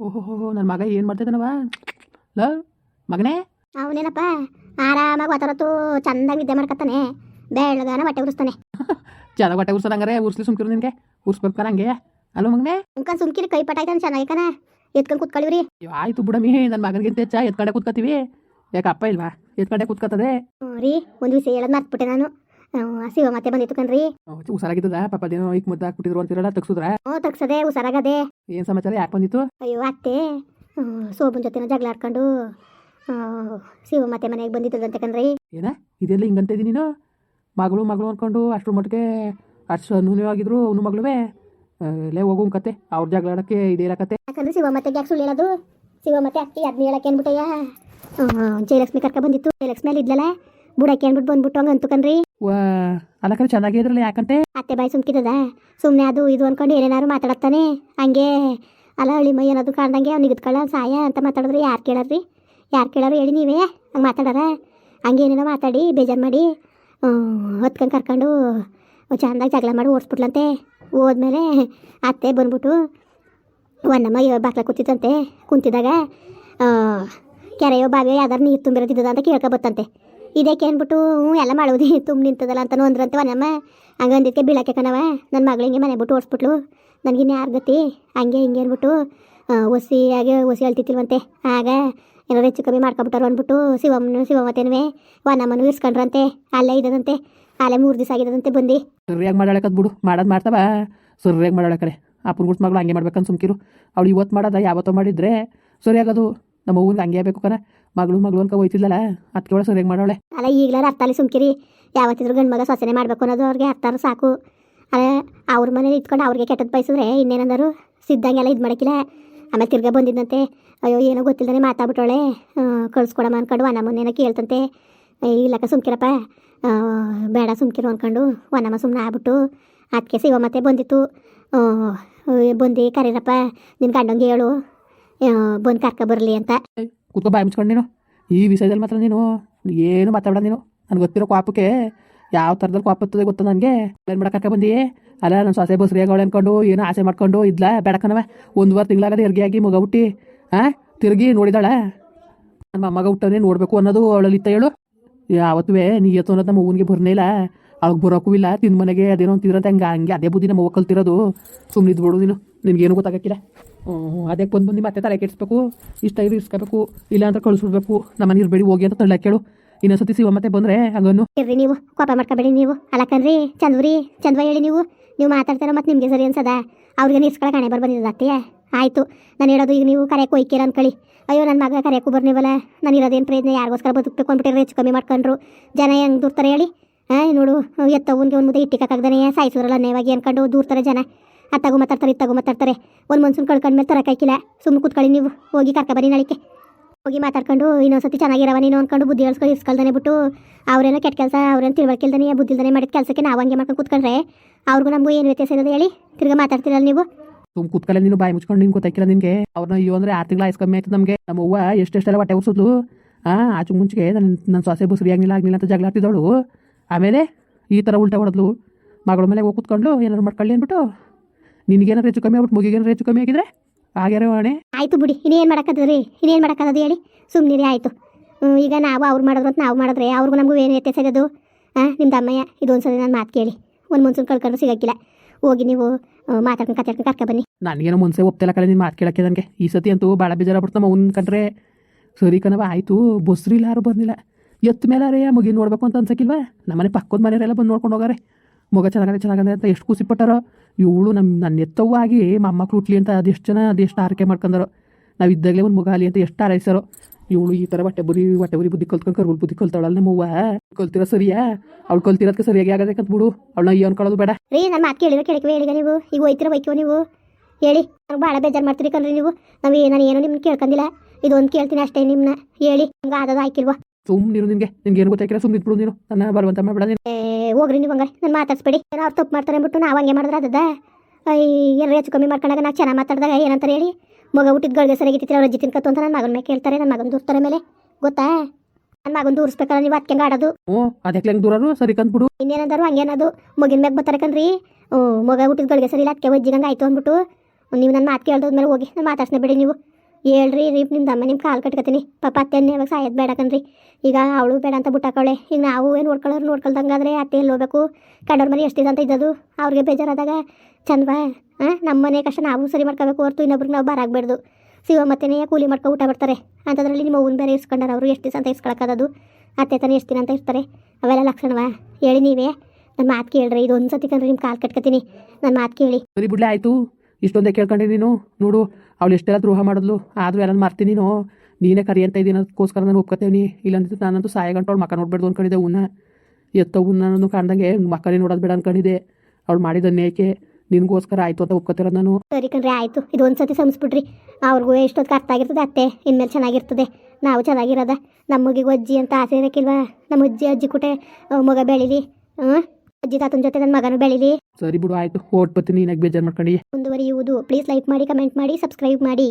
ಓಹೋ ನನ್ನ ಮಗ ಏನು ಮಾಡ್ತಿದ್ದಾನವ ಲ ಮಗನೇ? ಅವನೇನಪ್ಪ ಆರಾಮಾಗಿ ವಾತಾರತ್ತು ಚಂದಾಗಿ ನಿದ್ದೆ ಮಾಡ್ಕತ್ತಾನೆ. ಬೆಳಗಾನ ಬಟ್ಟೆ ಉರಿಸ್ತಾನೆ. ಚೆನ್ನಾಗಿ ಬಟ್ಟೆ ಉರ್ಸೋದು ಹಂಗಾರೆ ಉರ್ಸ್ಲಿ ಸುಮ್ಕಿರು ನಿನಗೆ. ಉರ್ಸ್ಬೇಕು ಹಂಗೆ. ಅಲೋ ಮಗನೇ? ಉಂಕನ್ ಸುಮ್ಕಿರಿ ಕೈ ಪಟಾಯ್ತಾನೆ ಚೆನ್ನಾಗಿ ಕಣ. ಎತ್ಕೊಂಡು ಕುತ್ಕೊಳ್ಳಿವ್ರಿ. ಆಯ್ತು ಬಿಡಮಿ ನನ್ನ ಮಗನಿಗಿಂತ ಹೆಚ್ಚ ಎತ್ಕಡೆ ಕೂತ್ಕೋತೀವಿ ಯಾಕೆ ಅಪ್ಪ ಇಲ್ವಾ? ಎತ್ಕಡೆ ಕೂತ್ಕೋತದೆ ರೀ ಒಂದು ವಿಷಯ ಹೇಳೋದು ಮರ್ತ್ಬಿಟ್ಟೆ ನಾನು. ಹ್ಮ್, ಶಿವ ಮತ್ತೆ ಬಂದಿತ್ತು ಕಣ್ರಿ ಹುಷಾರಾಗಿದ್ದದ ಪಾಪದೇನೋ ಈಗ ಮುದ್ದ ಹಾಕ್ಬಿಟ್ಟಿದ್ರು ಅಂತಿರಲ್ಲ ತಗ್ಸುದ್ರ? ಓ ತಗ್ಸದೆ ಹುಷಾರಾಗದೆ ಏನ್ ಸಮಾಚಾರ ಯಾಕೆ ಬಂದಿತ್ತು? ಅಯ್ಯೋ ಅತ್ತೆ ಸೋಬನ್ ಜೊತೆನ ಜಗಳ ಆಡ್ಕೊಂಡು ಶಿವ ಮತ್ತೆ ಮನೆಗೆ ಬಂದಿದ್ದದಂತೆ ಕಣ್ರಿ. ಏನ? ಇದೆಲ್ಲ ಹಿಂಗಂತ ಇದೀನಿ ನೀನು? ಮಗಳು ಮಗಳು ಅನ್ಕೊಂಡು ಅಷ್ಟ್ರ ಮಟ್ಟಿಗೆ ಅಷ್ಟು ನ್ಯೂನವಾಗಿದ್ರು ಅವನು ಮಗಳುವೆ. ಲೇ ಹೋಗು ಕತೆ ಅವ್ರ ಜಗಳ ಆಡಕ್ಕೆ ಇದೇ ಕತೆ. ಯಾಕಂದ್ರೆ ಶಿವ ಮತ್ತೆ ಯಾಕೆ ಸುಳ್ಳು ಹೇಳೋದು. ಶಿವ ಮತ್ತೆ ಅಕ್ಕಿ ಅದನ್ನ ಹೇಳಕ್ಕೆ ಅನ್ಬಿಟ್ಟಯ್ಯ ಜಯಲಕ್ಷ್ಮಿ ಕರ್ಕ ಬಂದಿತ್ತು. ಜಯಲಕ್ಷ್ಮಿ ಅಲ್ಲಿ ಇದ್ಲಲ್ಲ? ಬುಡಕ್ಕೆ ಅಂದ್ಬಿಟ್ಟು ಬಂದ್ಬಿಟ್ಟು ಹಂಗೆ ಅಂತು ಕಣ್ರಿ. ವಾ ಅಲಕರೆ ಇದ್ರಲ್ಲ ಯಾಕಂತೆ? ಅತ್ತೆ ಬಾಯಿ ಸುಮ್ಕಿದದ? ಸುಮ್ಮನೆ ಅದು ಇದು ಅನ್ಕೊಂಡು ಏನೇನಾರು ಮಾತಾಡತ್ತಾನೆ. ಹಂಗೆ, ಅಲ್ಲ ಹಳ್ಳಿ ಮೈ ಅನ್ನೋದು ಕಾಣ್ದಂಗೆ ಅವ್ನಿಗೆ ಇದ್ಕೊಳ್ಳ ಸಾಯ ಅಂತ ಮಾತಾಡಿದ್ರೆ ಯಾರು ಕೇಳಾರ್ರಿ? ಯಾರು ಕೇಳಾರು ಹೇಳಿ ನೀವೇ, ಹಂಗೆ ಮಾತಾಡಾರ? ಹಂಗೆ ಏನೇನೋ ಮಾತಾಡಿ, ಬೇಜಾರು ಮಾಡಿ ಹೊತ್ಕೊಂಡು ಕರ್ಕೊಂಡು ಚೆಂದಾಗಿ ಜಗಳ ಮಾಡಿ ಓಡಿಸ್ಬಿಟ್ಲಂತೆ. ಹೋದ್ಮೇಲೆ ಅತ್ತೆ ಬಂದ್ಬಿಟ್ಟು ಒಂದಮ್ಮ ಬಾಕ್ಲ ಕೂತಿತ್ತಂತೆ. ಕುಂತಿದ್ದಾಗ ಕೆರೆಯೋ ಬಾವಿಯೋ ಯಾವ್ದಾರು ನೀರು ತುಂಬಿರೋದಿದ್ದದ ಅಂತ ಕೇಳ್ಕೊಬತ್ತಂತೆ ಇದಕ್ಕೆ ಅಂದ್ಬಿಟ್ಟು ಎಲ್ಲ ಮಾಡೋದು ತುಂಬ ನಿಂತದಲ್ಲ ಅಂತನೂ ಅಂದ್ರಂತೆ ನಮ್ಮ ಹಂಗೆ ಅಂದಿದ್ದಕ್ಕೆ ಬೀಳಕ್ಕೆ ಕಣವ. ನನ್ನ ಮಗಳಿಗೆ ಮನೆ ಬಿಟ್ಟು ಓಡಿಸ್ಬಿಟ್ಲು. ನನಗಿನ್ನ ಯಾರು ಗತಿ? ಹಂಗೆ ಹಿಂಗೆ ಅಂದ್ಬಿಟ್ಟು ಒಸಿ ಹಾಗೆ ಒಸಿ ಹೇಳ್ತಿತ್ತಿಲ್ವಂತೆ ಆಗ ಏನಾರು ಹೆಚ್ಚು ಕಮ್ಮಿ ಮಾಡ್ಕೊಬಿಟ್ಟಾರು ಅಂದ್ಬಿಟ್ಟು, ಶಿವಮ್ಮನು ಶಿವಮ್ಮತೇನುವೆ ವನಮ್ಮನು ಇರ್ಸ್ಕೊಂಡ್ರಂತೆ. ಅಲ್ಲೇ ಇದ್ದದಂತೆ. ಅಲ್ಲೇ ಮೂರು ದಿವಸ ಆಗಿದ್ದಂತೆ ಬಂದು. ಸರಿಯಾಗಿ ಮಾಡಾಳಕದ್ ಬಿಡು. ಮಾಡೋದು ಮಾಡ್ತಾವ. ಸರಿಯಾಗಿ ಮಾಡಾಳಕರೆ ಅಪ್ಪನ ಗುಡ್ಸ್ ಮಗಳು ಹಂಗೆ ಮಾಡ್ಬೇಕಂತ ಸುಮ್ಕಿರು. ಅವಳು ಇವತ್ತು ಮಾಡೋದ, ಯಾವತ್ತೋ ಮಾಡಿದ್ರೆ ಸರಿಯಾಗದು. ನಮ್ಮ ಅವ್ವನ್ಗೆ ಹಂಗೆ ಬೇಕು ಕಣ. ಮಗಳು ಮಗಳು ಅನ್ಕೊ ಹೋಯ್ತಿದ್ಲಲ್ಲ ಅದಕ್ಕೆ ಸರಿಯಾಗಿ ಮಾಡೋಳೆ. ಅಲ್ಲ ಈಗಲಾರ ಅರ್ಥಲ್ಲಿ ಸುಮ್ಕಿರಿ. ಯಾವತ್ತಿದ್ರು ಗಂಡು ಮಗ ಸೊಸೆನೆ ಮಾಡಬೇಕು ಅನ್ನೋದು ಅವ್ರಿಗೆ ಅರ್ಥಾರು ಸಾಕು. ಅಲ್ಲ ಅವ್ರ ಮನೇಲಿ ಇಟ್ಕೊಂಡು ಅವ್ರಿಗೆ ಕೆಟ್ಟದ್ದು ಬಯಸಿದ್ರೆ ಇನ್ನೇನಂದರು? ಸಿದ್ದಂಗೆಲ್ಲ ಇದು ಮಾಡಕಿಲ್ಲ. ಆಮೇಲೆ ತಿರ್ಗಾ ಬಂದಿದ್ದಂತೆ ಅಯ್ಯೋ ಏನೋ ಗೊತ್ತಿಲ್ಲದೇ ಮಾತಾಡ್ಬಿಟ್ಟೋಳೆ ಕಳ್ಸ್ಕೊಡಮ್ಮ ಅನ್ಕೊಂಡು ವನಮ್ಮನೇನೋ ಕೇಳ್ತಂತೆ. ಏ, ಇಲ್ಲಕ್ಕ ಸುಮ್ಕಿರಪ್ಪ. ಬೇಡ ಸುಮ್ಕಿರು ಅನ್ಕೊಂಡು ಒನ್ನಮ್ಮ ಸುಮ್ಮನೆ ಆಗ್ಬಿಟ್ಟು ಅದಕ್ಕೆ ಸಿಗೋ ಮತ್ತೆ ಬಂದಿತ್ತು. ಬಂದು ಕರೀರಪ್ಪ ನಿನ್ನ ಗಂಡಂಗೆ ಹೇಳು. ಬಂದು ಕರ್ಕ ಬರಲಿ ಅಂತ. ಕೂತ್ಕೊ, ಬಾಯಿ ಮುಚ್ಕೊಂಡು ನೀನು. ಈ ವಿಷಯದಲ್ಲಿ ಮಾತ್ರ ನೀನು ಏನು ಮಾತಾಡ ನೀನು. ನನಗೆ ಗೊತ್ತಿರೋ ಕಾಪಕ್ಕೆ ಯಾವ ಥರದಲ್ಲಿ ಕಾಪತ್ತದೆ ಗೊತ್ತ ನನಗೆ? ಏನು ಮಾಡಕ್ಕೆ ಬಂದಿ? ಅಲ್ಲ ನನ್ನ ಸೊಸೆ ಬಸ್ ಆಗವಳೆ ಅನ್ಕೊಂಡು, ಏನೋ ಆಸೆ ಮಾಡ್ಕೊಂಡು ಇದ್ಲ? ಬೇಡಕ್ಕನವ ಒಂದು ವಾರ ತಿಂಗಳಾಗದೆ ಹೆರಿಗೆಯಾಗಿ ಮಗ ಹುಟ್ಟಿ ಹಾಂ ತಿರುಗಿ ನೋಡಿದಾಳ. ನನ್ನ ಮಗ ಹುಟ್ಟನೇ ನೋಡಬೇಕು ಅನ್ನೋದು ಅವಳಲ್ಲಿ ಇತ್ತ ಹೇಳು. ಯಾವತ್ತೂ ನೀ ಎತ್ತು ಅನ್ನೋದು ನಮ್ಮ ಅವ್ವನಿಗೆ ಬರ್ನೇ ಇಲ್ಲ. ಅವಳಿಗೆ ಬರೋಕ್ಕೂ ಇಲ್ಲ. ತಿಂದ ಮನೆಗೆ ಅದೇನೋ ಅಂತಿದ್ರಂತೆ ಹಂಗೆ ಹಂಗೆ ಅದೇ ಬುದ್ಧಿ ನಮ್ಮ ಕಲ್ತಿರೋದು. ಸುಮ್ಮನೆ ಇದ್ಬಿಡು ನೀನು. ನಿನಗೇನು ಗೊತ್ತಾಗಕ್ಕಿಲ್ಲ. ಅದಕ್ಕೆ ಬಂದು ಬಂದು ಮತ್ತೆ ತಲೆ ಕೆಡಿಸ್ಬೇಕು, ಇಷ್ಟ ಇದು ಇಸ್ಕೋಬೇಕು ಇಲ್ಲ ಅಂತ ಕಳಿಸ್ಬಿಡ್ಬೇಕು ನಮ್ಮನೆ ಇರಬೇಡಿ ಹೋಗಿ ಅಂತ ತಳ್ಳ ಕೇಳು. ಇನ್ನೊಂದ್ಸತಿ ಸಿವ ಮತ್ತೆ ಬಂದ್ರೆ ಹಂಗನ್ನು. ಇರ್ರಿ ನೀವು, ಕೋಪ ಮಾಡ್ಕೋಬೇಡಿ ನೀವು. ಅಲ್ಲಕನ್ರಿ ಚಂದ್ರಿ ಚಂದ್ವ ಹೇಳಿ ನೀವು. ನೀವು ಮಾತಾಡ್ತಾರೋ ಮತ್ತೆ ನಿಮಗೆ ಸರಿ ಅನ್ಸದ. ಅವ್ರಿಗೆ ನಿಲ್ಸ್ಕೊಳಕ್ಕೆ ಹಣೆ ಬರ್ಬಂದಿದ್ದ ಅತ್ತೆಯ ಆಯಿತು, ನಾನು ಹೇಳೋದು ಈಗ ನೀವು ಕರೆಯಕ್ಕೆ ಹೋಯ್ಕೀರ ಅನ್ಕೊಳ್ಳಿ. ಅಯ್ಯೋ ನನ್ನ ಮಗ ಕರೆಯಕ್ಕೂ ಬರ್ನಿವಲ್ಲ ನಾನು ಇರೋದೇನು ಪ್ರಯತ್ನ, ಯಾರಿಗೋಸ್ಕರ ಬದುಕಬೇಕು ಅಂದ್ಬಿಟ್ಟಿದ್ರೆ ಹೆಚ್ಚು ಕಮ್ಮಿ ಮಾಡ್ಕೊಂಡ್ರು. ಜನ ಹೆಂಗೆ ದೂರ್ತಾರೆ ಹೇಳಿ. ಹಾಂ ನೋಡು ಎತ್ತವನ್ಗೆ ಒಂದು ಮುದ್ದೆ ಇಟ್ಟಿಕ್ಕಾಗ್ದಾನೆ ಸಾಯಿಸಿದ್ರಲ್ಲ ನೇವಾಗಿ ಅನ್ಕೊಂಡು ದೂರ್ತಾರೆ ಜನ. ಅತ್ತಾಗೂ ಮಾತಾಡ್ತಾರೆ ಇತ್ತಾಗೂ ಮಾತಾಡ್ತಾರೆ. ಒಂದು ಮನ್ಸೂನ್ ಕಳ್ಕೊಂಡ್ಮೇಲೆ ತರಕಾಯ್ಕಿಲ್ಲ ಸುಮ್ಮನೆ ಕೂತ್ಕೊಳ್ಳಿ ನೀವು. ಹೋಗಿ ಕರ್ಕ ಬನ್ನಿ ನಾಳಿಕೆ ಹೋಗಿ ಮಾತಾಡ್ಕೊಂಡು ಇನ್ನೊಂದ್ಸತಿ ಚೆನ್ನಾಗಿರವ ನೀನು ಅನ್ಕೊಂಡು ಬುದ್ಧಿ ಹೇಳ್ಸ್ಕೊಂಡು ಇಸ್ಕೊಳ್ದಾನೆ ಬಿಟ್ಟು ಅವ್ರೇನೋ ಕೆಟ್ಟ ಕೆಲಸ, ಅವ್ರೇನು ತಿಳ್ವಳ್ಕಿಲ್ದಾನೆ ಬುದ್ಧಿಲ್ದಾನೆ ಮಾಡಿದ ಕೆಲಸಕ್ಕೆ ನಾವು ಹಂಗೆ ಮಾಡ್ಕೊಂಡು ಕೂತ್ಕೊಂಡ್ರೆ ಅವ್ರಿಗೂ ನಮಗೂ ಏನು ವ್ಯತ್ಯಾಸ ಇರೋದು ಹೇಳಿ? ತಿರ್ಗಿ ಮಾತಾಡ್ತೀರಲ್ಲ ನೀವು? ತುಂಬ ಕೂತ್ಕಲ್ಲ ನೀನು, ಬಾಯಿ ಮುಚ್ಕೊಂಡು ನಿನ್ಗೆ ಗೊತ್ತಾಯ್ಕಿಲ್ಲ ನಿಮಗೆ ಅವ್ರನ್ನ ಅಯ್ಯೋ ಅಂದ್ರೆ ಆರು ತಿಂಗಳ ಐಸ್ ಆಯ್ತು ನಮಗೆ. ನಮ್ಮ ಅವ್ವ ಎಷ್ಟೆಷ್ಟೆಲ್ಲ ಹೊಟ್ಟೆ ಉರ್ಸಿದ್ಲು. ಹಾಂ ಆಚು ಮುಂಚೆಗೆ ನನ್ನ ನನ್ನ ಸೊಸೆ ಬಸ್ರಿ ಆಗಲಿಲ್ಲ ಆಗಲಿಲ್ಲ ಅಂತ ಜಗಳ ಆಡ್ತಿದ್ದವಳು. ಆಮೇಲೆ ಈ ಥರ ಉಲ್ಟಾ ಹೊಡೆದ್ಲು. ಮಗಳ ಮೇಲೆ ಹೋಗಿ ಕೂತ್ಕೊಂಡು ಏನಾದ್ರು ಮಾಡ್ಕೊಳ್ಳಿ ಅಂದ್ಬಿಟ್ಟು ನಿನಗೇನಾರು ಹೆಚ್ಚು ಕಮ್ಮಿ ಆಗ್ಬಿಟ್ಟು ಮುಗಿಗೇನಾರು ಹೆಚ್ಚು ಕಮ್ಮಿ ಆಗಿದ್ರೆ ಆಗ್ಯಾರ ಅಣೆ. ಆಯಿತು ಬಿಡಿ ಇನ್ನೇನು ಮಾಡೋಕ್ಕದ್ರಿ ಇನ್ನೇನು ಮಾಡೋಕ್ಕದ ಹೇಳಿ? ಸುಮ್ಮನಿರಿ ಆಯಿತು. ಈಗ ನಾವು ಅವ್ರು ಮಾಡಿದ್ರು ಅಂತ ನಾವು ಮಾಡಿದ್ರೆ ಅವ್ರಿಗೂ ನಮಗೂ ಏನು ವ್ಯತ್ಯಾಸ ಇರೋದು? ಹಾಂ ನಿಮ್ದು ಅಮ್ಮಯ್ಯ ಇದೊಂದು ಸರಿ ನಾನು ಮಾತು ಕೇಳಿ. ಒಂದು ಮುನ್ಸೂನ್ ಕಳ್ಕೊಂಡ್ರೆ ಸಿಗೋಕ್ಕಿಲ್ಲ. ಹೋಗಿ ನೀವು ಮಾತಾಡ್ಕೊಂಡು ಕತ್ತಾಡ್ಕೊಂಡು ಕರ್ಕ ಬನ್ನಿ. ನನಗೇನೋ ಮುನ್ಸೆ ಒಪ್ತಿಲ್ಲ ಕಲೆ ನಿನ್ನ ಮಾತು ಕೇಳಕ್ಕೆ ನನಗೆ. ಈ ಸತಿ ಅಂತೂ ಭಾಳ ಬೇಜಾರಾಗ್ಬಿಡ್ತು ನಮ್ಮ ಅವ್ನ ಕಂಡ್ರೆ. ಸರಿ ಕಣವ ಆಯಿತು. ಬಸ್ರಿ ಇಲ್ಲ ಯಾರು ಬರ್ಲಿಲ್ಲ. ಎತ್ತ ಮೇಲಾರೆ ಮಗಿ ನೋಡ್ಬೇಕು ಅಂತ ಅನ್ಸಕ್ಕಿಲ್ವಾ? ನಮ್ಮನೆ ಪಕ್ಕದ ಮನೆಯವರೆಲ್ಲ ಬಂದು ನೋಡ್ಕೊಂಡು ಹೋಗಾರೆ. ಮಗ ಚೆನ್ನಾಗದೆ ಚೆನ್ನಾಗದೆ ಅಂತ ಎಷ್ಟು ಖುಷಿ ಪಟ್ಟಾರೋ. ಇವಳು ನಮ್ಮ ನನ್ನ ಎತ್ತವಾಗಿ ಆಗಿ ಮೊಮ್ಮಕ್ಳು ಹುಟ್ಲಿ ಅಂತ ಅದೆಷ್ಟು ಜನ ಅದೆಷ್ಟು ಆರೈಕೆ ಮಾಡ್ಕೊಂಡಾರೋ. ನಾವು ಇದ್ದಾಗಲೇ ಒಂದು ಮುಗಾಲಿ ಅಂತ ಎಷ್ಟು ಆರೈಸರು ಇವಳು ಈ ಥರ ಹೊಟ್ಟೆ ಬುರಿ ಹೊಟ್ಟೆ ಬುರಿ ಬುದ್ಧಿ ಕಲ್ತ್ಕೊಂಡು ಕರ್ಗುಲ್ ಬುದ್ಧಿ ಕಲ್ತಾವಳಲ್ಲ ನಮ್ಮವ್ವ. ಕಲ್ತಿರೋ ಸರಿಯಾ? ಅವ್ಳು ಕಲ್ತಿರೋದಕ್ಕೆ ಸರಿಯಾಗಿ ಆಗೋದಕ್ಕಂತ ಬಿಡು. ಅವಳನ್ನ ಈ ಅನ್ಕೊಳ್ಳೋದು ಬೇಡ. ರೀ ನಾನು ಮಾತು ಕೇಳಿದ್ರೆ ಕೇಳಿಕೆ ಹೇಳಿಗ ನೀವು. ಈಗ ಹೋಯ್ತಿರ ಬೈಕೋ ನೀವು? ಹೇಳಿ. ನಂಗೆ ಭಾಳ ಬೇಜಾರು ಮಾಡ್ತೀರಿ ಕಣ್ರಿ ನೀವು. ನಾವು ನಾನು ಏನೋ ನಿಮ್ಗೆ ಕೇಳ್ಕೊಂಡಿಲ್ಲ ಇದೊಂದು ಕೇಳ್ತೀನಿ ಅಷ್ಟೇ ನಿಮ್ಮನ್ನ ಹೇಳಿ. ನಮ್ಗೆ ಆದದು ಆಯ್ಕಿಲ್ವಾ ಸುಮ್ಮನಿರು ನಿಮಗೆ. ನಿನ್ಗೆ ಏನು ಗೊತ್ತಾಗಿಲ್ಲ ಸುಮ್ಮನೆ ಬಿಡು ನೀನು. ನನ್ನ ಬರುವಂತ ಮಾಡಬೇಡ ನೀನು. ಹೋಗ್ರಿ ನೀವು ಹಂಗಾರೆ. ನಾನು ಮಾತಾಡ್ಸ್ಬೇಡಿ ಏನೋ ಅವ್ರು ತಪ್ಪು ಮಾಡ್ತಾರೆ ಅಂದ್ಬಿಟ್ಟು ನಾವು ಹಂಗೆ ಮಾಡಿದ್ರೆ ಅದದ ಎಲ್ಲ ಹೆಚ್ಚು ಕಮ್ಮಿ ಮಾಡ್ಕೊಂಡಾಗ ನಾವು ಚೆನ್ನಾಗಿ ಮಾತಾಡಿದಾಗ ಏನಂತಾರೆ ಹೇಳಿ. ಮಗ ಹುಟ್ಟಿದ ಗಳಿಗೆ ಸರಿಯಾಗಿತ್ತಿಲ್ಲ ಅವ್ರ ಅಜ್ಜಿ ತಿನ್ಕತ್ತು ಅಂತ ನನ್ನ ಮಗನ ಮೇಲೆ ಕೇಳ್ತಾರೆ ನನ್ನ ಮಗನ ದೂರ್ತಾರೆ ಮೇಲೆ. ಗೊತ್ತಾ? ನನ್ನ ಮಗನ ದೂರಿಸ್ಬೇಕಲ್ಲ ನೀವು ಅದಕ್ಕೆ ಆಡೋದು. ಓ ಅದಕ್ಕೆ ಹೆಂಗೆ ದೂರರು ಸರಿ ಕಂದ್ಬಿಡು. ಇನ್ನೇನಂದರು ಹಂಗೇನದು ಮಗಿನ ಮ್ಯಾಗ ಬರ್ತಾರೆ ಕಣ್ರಿ. ಹ್ಞೂ ಮಗ ಹುಟ್ಟಿದ ಗಳಿಗೆ ಸರಿ ಇಲ್ಲ ಅದಕ್ಕೆ ಒಜ್ಜಿಗಂಗೆ ಆಯ್ತು ಅಂದ್ಬಿಟ್ಟು. ನೀವು ನನ್ನ ಮಾತು ಕೇಳ್ದೋದ್ಮೇಲೆ ಹೋಗಿ ನಾನು ಮಾತಾಡ್ಸ್ನೇ ಬಿಡಿ ನೀವು. ಹೇಳ್ರಿ ರೀ ನಿಮ್ಮ ಅಮ್ಮ ನಿಮ್ಮ ಕಾಲು ಕಟ್ಕೊತೀನಿ. ಪಾಪ ಅತ್ತೆನ ಯಾವಾಗ ಸಾಯೋದು ಬೇಡ ಕಣ್ರಿ. ಈಗ ಅವಳು ಬೇಡ ಅಂತ ಬಿಟ್ಟಾಕವಳೆ. ಈಗ ನಾವು ಏನು ನೋಡ್ಕೊಳ್ಳೋರು ನೋಡ್ಕೊಳ್ದಂಗಾದ್ರೆ ಅತ್ತೆ ಎಲ್ಲಿ ಹೋಗ್ಬೇಕು? ಕಂಡವ್ರ ಮನೆ ಎಷ್ಟಿದೆ ಅಂತ ಇದ್ದದು ಅವ್ರಿಗೆ ಬೇಜಾರಾದಾಗ ಚಂದವಾ ಹಾಂ ನಮ್ಮ ಮನೆ ಕಷ್ಟ ನಾವು ಸರಿ ಮಾಡ್ಕೋಬೇಕು ಹೊರ್ತು ಇನ್ನೊಬ್ರಿಗೆ ನಾವು ಬಾರಾಗಬಾರ್ದು ಸಿವ ಮತ್ತೆನೇ ಕೂಲಿ ಮಾಡ್ಕೊ ಊಟ ಬರ್ತಾರೆ ಅಂಥದ್ರಲ್ಲಿ ನಿಮ್ಮ ಅವ್ನ ಬೇರೆ ಇಸ್ಕೊಂಡಾರ ಅವರು ಎಷ್ಟು ದಿವಸ ಅಂತ ಇಸ್ಕೊಳಕ್ಕದದು ಅತ್ತೆ ತಾನೇ ಎಷ್ಟು ದಿನ ಅಂತ ಇರ್ತಾರೆ. ಅವೆಲ್ಲ ಲಕ್ಷಣವಾ? ಹೇಳಿ ನೀವೇ. ನನ್ನ ಮಾತು ಕೇಳ್ರಿ ಇದು ಒಂದು ಸತಿ ಕಂಡ್ರೆ ನಿಮ್ಮ ಕಾಲು ಕಟ್ಕೊತೀನಿ. ನನ್ನ ಮಾತು ಕೇಳಿ. ಸರಿ ಬಿಡ್ಲೆ, ಆಯಿತು. ಇಷ್ಟೊಂದೇ ಕೇಳ್ಕೊಂಡೆ ನೀನು. ನೋಡು, ಅವಳು ಎಷ್ಟೆಲ್ಲ ದ್ರೋಹ ಮಾಡಿದ್ಲು. ಆದರೂ ಎಲ್ಲ ಮರ್ತೀನಿ ನೀನು. ನೀನೇ ಕರಿ ಅಂತ ಇದ್ದೀನಿ ಅದಕ್ಕೋಸ್ಕರ ನಾನು ಒಪ್ಕೋತೇವ್ನಿ. ಇಲ್ಲಂದ್ರೆ ನಾನಂತೂ ಸಾಯ ಗಂಟು ಅವ್ಳು ಮಕ್ಕ ನೋಡ್ಬೇಡ್ದು ಅನ್ಕೊಂಡಿದ್ದೆ ಉನ್ನ. ಎತ್ತೋ ಉನ್ನ ಕಾಣ್ದಂಗೆ ಮಕ್ಕಳೇ ನೋಡೋದು ಬೇಡ ಅನ್ಕೊಂಡಿದ್ದೆ. ಅವಳು ಮಾಡಿದ ನೇಕೆ ನಿನಗೋಸ್ಕರ ಆಯಿತು ಅಂತ ಒಪ್ಕೋತಿರೋದು ನಾನು. ಸರಿ ಕಣ್ರಿ, ಆಯಿತು. ಇದು ಒಂದು ಸತಿ ಸಂಸ್ಬಿಟ್ರಿ ಅವ್ರಿಗೂ ಎಷ್ಟೊತ್ತು ಅರ್ಥ ಆಗಿರ್ತದೆ ಅತ್ತೆ. ಇನ್ಮೇಲೆ ಚೆನ್ನಾಗಿರ್ತದೆ. ನಾವು ಚೆನ್ನಾಗಿರೋದ. ನಮ್ಮ ಮಗಿಗೆ ಅಜ್ಜಿ ಅಂತ ಆಸೆ ಇರೋಕ್ಕಿಲ್ವಾ ನಮ್ಮ ಅಜ್ಜಿ ಅಜ್ಜಿ ಕುಟೆ ಮಗ ಬೆಳೀಲಿ. ಹಾಂ ಅಜ್ಜಿ ತಾತನ ಜೊತೆ ನನ್ನ ಮಗನ ಬೆಳಿಲಿ. ಸರಿ ಬಿಡು ಆಯ್ತು. ಓಟ್ ಬತ್ತಿ ನೀನಾಗ ಬೇಜಾರು ಮಾಡ್ಕೊಂಡು. ಮುಂದುವರಿಯುವುದು. ಪ್ಲೀಸ್ ಲೈಕ್ ಮಾಡಿ ಕಮೆಂಟ್ ಮಾಡಿ ಸಬ್ಸ್ಕ್ರೈಬ್ ಮಾಡಿ.